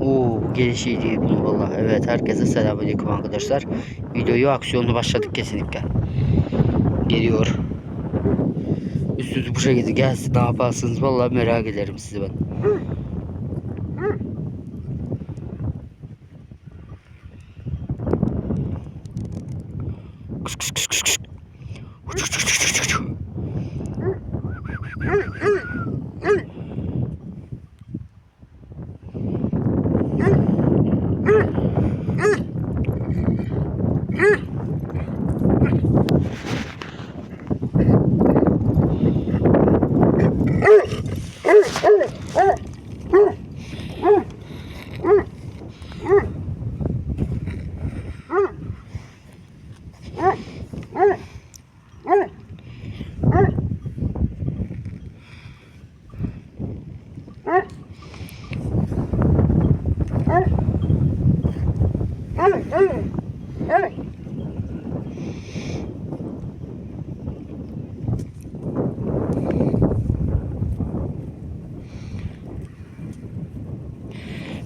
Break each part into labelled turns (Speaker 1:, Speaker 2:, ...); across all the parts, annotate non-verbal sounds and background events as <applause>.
Speaker 1: Oo gelişi diyebilirim valla. Evet herkese selamünaleyküm arkadaşlar. Videoyu aksiyonlu başladık kesinlikle. Geliyor. Üstünüz bu şekilde gelsin ne yaparsınız valla merak ederim sizi ben.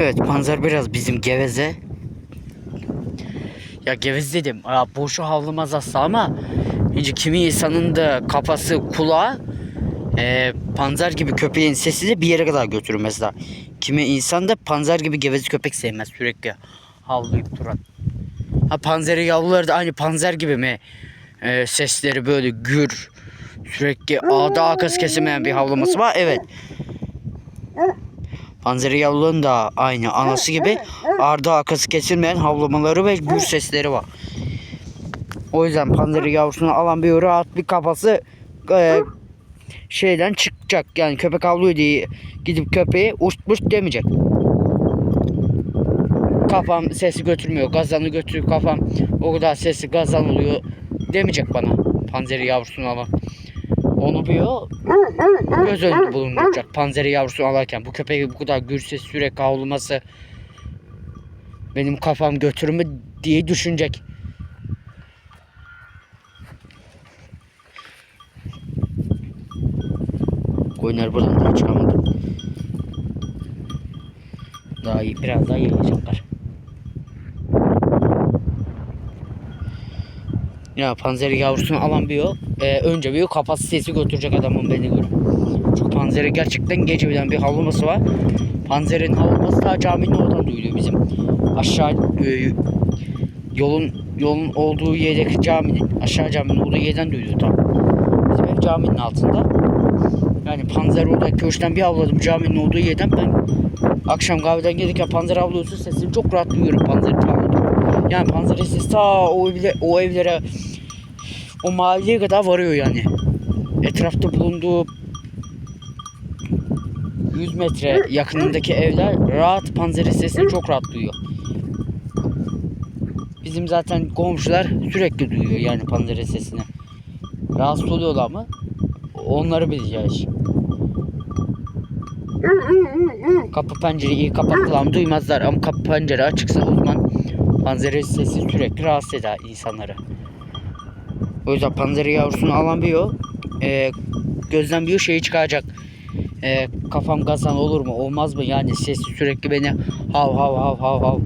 Speaker 1: Evet panzer biraz bizim geveze. Ya geveze dedim. Ya boşu havlamaz asla ama Şimdi kimi insanın da kafası kulağı e, panzer gibi köpeğin sesi de bir yere kadar götürür mesela. Kimi insan da panzer gibi gevezi köpek sevmez sürekli havlayıp duran. Ha panzeri yavruları da aynı panzer gibi mi? E, sesleri böyle gür sürekli ağda arkası kesilmeyen bir havlaması var. Evet. Panzeri yavruların da aynı anası gibi ardı arkası kesilmeyen havlamaları ve gür sesleri var. O yüzden panzeri yavrusunu alan bir rahat bir kafası e, şeyden çıkacak. Yani köpek avlıyor diye gidip köpeğe uç uç demeyecek. Kafam sesi götürmüyor, gazanı götürüyor kafam o kadar sesi gazan oluyor demeyecek bana panzeri yavrusunu alan. Onu bir o göz önünde bulunduracak panzeri yavrusunu alırken bu köpeği bu kadar gür ses sürekli havlaması benim kafam götürür mü diye düşünecek. Koyunlar buradan daha çıkamadı. Daha iyi, biraz daha yayacaklar. Ya panzeri yavrusunu alan bir o. Ee, önce bir o kafası sesi götürecek adamın beni görüp. Çünkü panzeri gerçekten gece bilen bir havlaması var. Panzerin havlaması daha caminin oradan duyuluyor bizim. Aşağı e, yolun yolun olduğu yerdeki caminin aşağı caminin olduğu yerden duyuluyor tam. Bizim ev caminin altında. Yani panzer orada köşkten bir avladım caminin olduğu yerden ben akşam kahveden gelirken panzer avlıyorsa sesini çok rahat duyuyorum panzer. Yani panzer sesi ta o, evle, o evlere o mahalleye kadar varıyor yani. Etrafta bulunduğu 100 metre yakınındaki evler rahat panzerin sesini çok rahat duyuyor. Bizim zaten komşular sürekli duyuyor yani panzerin sesini. Rahatsız oluyorlar mı? Onları bileceğiz. Kapı pencereyi kapattılar duymazlar ama kapı pencere açıksa o panzeri sesi sürekli rahatsız eder insanları. O yüzden panzeri yavrusunu alan bir o e, bir o şeyi çıkaracak. E, kafam gazan olur mu olmaz mı yani sesi sürekli beni hav hav hav hav hav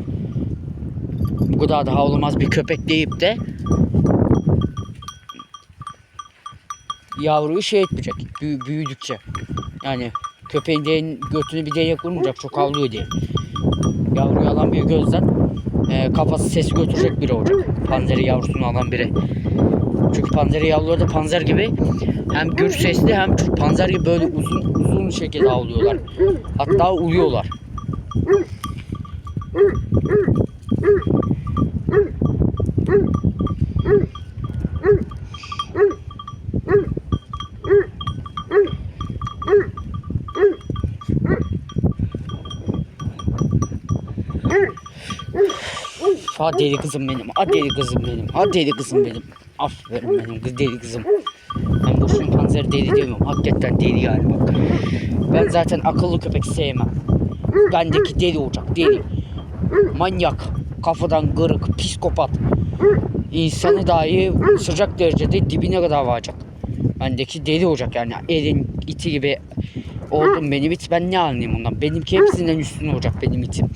Speaker 1: bu kadar da havlamaz bir köpek deyip de yavruyu şey etmeyecek büyü- büyüdükçe. Yani köpeğin değin, götünü bir değnek vurmayacak çok havlıyor diye. Yavruyu alan bir gözden e, kafası ses götürecek biri olacak. Panzeri yavrusunu alan biri. Çünkü panzeri yavruları da panzer gibi hem gür sesli hem panzer gibi böyle uzun uzun şekilde avlıyorlar. Hatta uluyorlar. Ha deli kızım benim. Ha deli kızım benim. Ha deli kızım benim. Aferin benim kız deli kızım. Ben boşuna panzer deli demiyorum. Hakikaten deli yani bak. Ben zaten akıllı köpek sevmem. Bendeki deli olacak deli. Manyak. Kafadan kırık. Psikopat. İnsanı dahi sıcak derecede dibine kadar varacak. Andaki deli olacak yani elin iti gibi oldum benim it ben ne anlayayım ondan. Benimki hepsinden üstün olacak benim itim.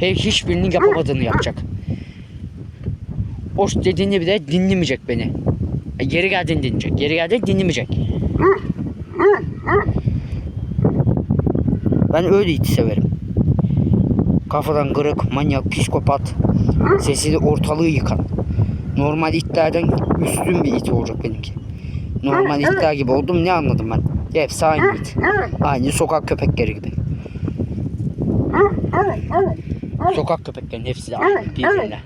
Speaker 1: He, hiçbirinin yapamadığını yapacak. Hoş dediğini bile dinlemeyecek beni. E, Geri geldiğini dinleyecek. Geri geldiğini dinlemeyecek. Ben öyle iti severim. Kafadan kırık, manyak, psikopat. Sesiyle ortalığı yıkan. Normal itlerden üstün bir it olacak benimki. Normal itler gibi oldum ne anladım ben? Hepsi aynı it. Aynı sokak köpekleri gibi. Sokak köpeklerinin hepsi de aynı birbirine.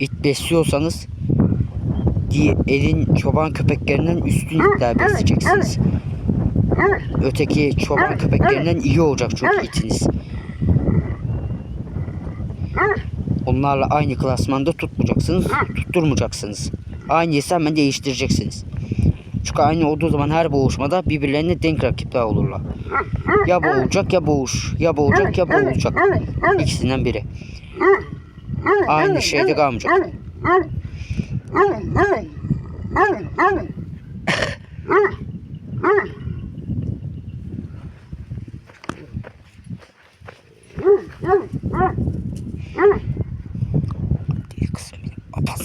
Speaker 1: İt besliyorsanız elin çoban köpeklerinden üstün itler besleyeceksiniz. Öteki çoban köpeklerinden iyi olacak çünkü itiniz. Onlarla aynı klasmanda tutmayacaksınız, tutturmayacaksınız. Aynıysa hemen değiştireceksiniz. Çünkü aynı olduğu zaman her boğuşmada birbirlerine denk rakipler olurlar. Ya boğulacak ya boğuş, ya boğulacak ya boğulacak. İkisinden biri. Aynı şeyde kalmayacak. Değil kızım benim. Apan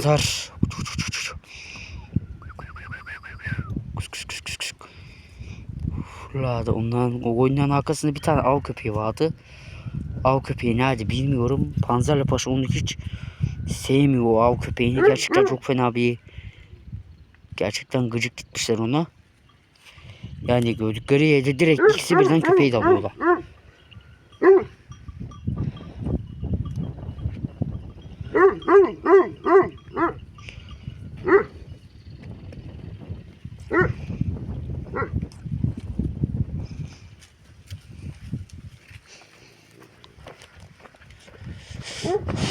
Speaker 1: zar. Fırladı. Ondan, o oyundan arkasında bir tane av köpeği vardı. Av köpeği nerede bilmiyorum. Panzerli Paşa onu hiç sevmiyor o av köpeğini. Gerçekten çok fena bir gerçekten gıcık gitmişler ona. Yani gördükleri yerde direkt ikisi birden köpeği dalıyorlar.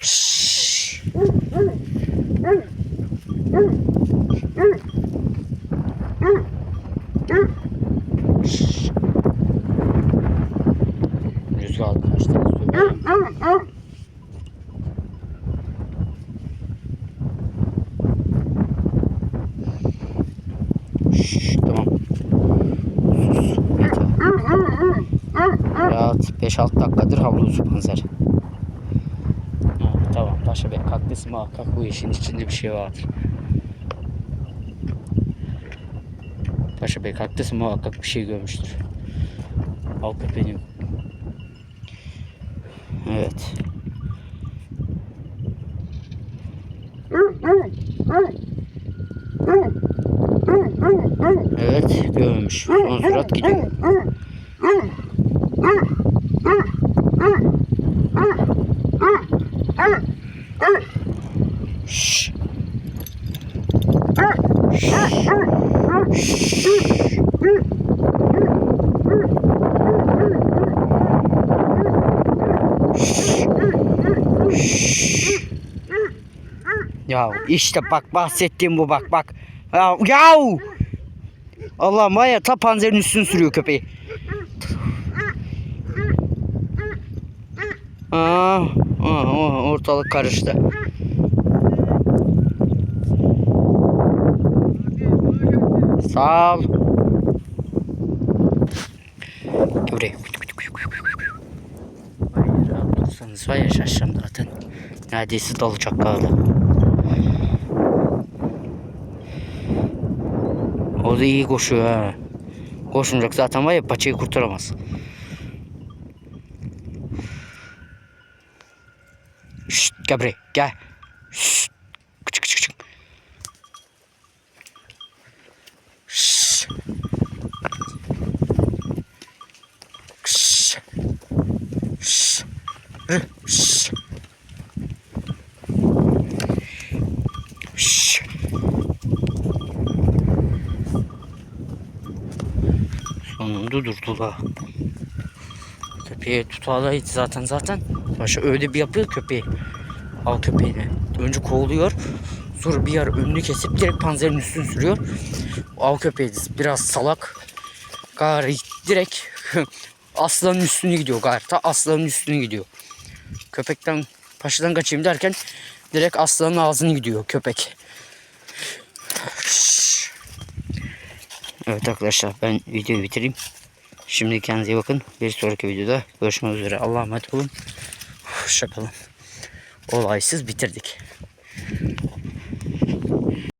Speaker 1: Şşş. Şşş. Rüzgar arkadaşlar. söylüyorum. Şşş, tamam. Sus. Yeter. Rahat 5-6 dakikadır havlusu panzer. Ha, tamam Paşa Bey kaktüs muhakkak bu işin içinde bir şey vardır. Paşa Bey kaktüs muhakkak bir şey görmüştür. Al köpeğini. Evet. Evet görmüş. Son sürat gidiyor. Şşş. Ya işte bak bahsettiğim bu bak bak. Ya, yav! Allah var ya ta panzerin üstünü sürüyor köpeği. Aa, aa, aa, ortalık karıştı. Sağ ol. Buraya. Hayır şaşacağım zaten. Neredeyse dalacak galiba. O da iyi koşuyor ha. Koşmayacak zaten var ya paçayı kurtaramaz. Gel buraya gel. Şşt. Küçük küçük küçük. Hı, şşt. Şşt. Sonunda durdular. Köpeği tutağlaydı zaten zaten. Başa öyle bir yapıyor köpeği. Al köpeğini. Önce kovuluyor. Sonra bir yer önünü kesip direkt panzerin üstünü sürüyor. Av köpeği biraz salak. Gari direkt <laughs> aslanın üstüne gidiyor gayet. Ta aslanın üstüne gidiyor. Köpekten paşadan kaçayım derken direkt aslanın ağzını gidiyor köpek. Evet arkadaşlar ben videoyu bitireyim. Şimdi kendinize iyi bakın. Bir sonraki videoda görüşmek üzere. Allah'a emanet olun. Hoşçakalın. Olaysız bitirdik.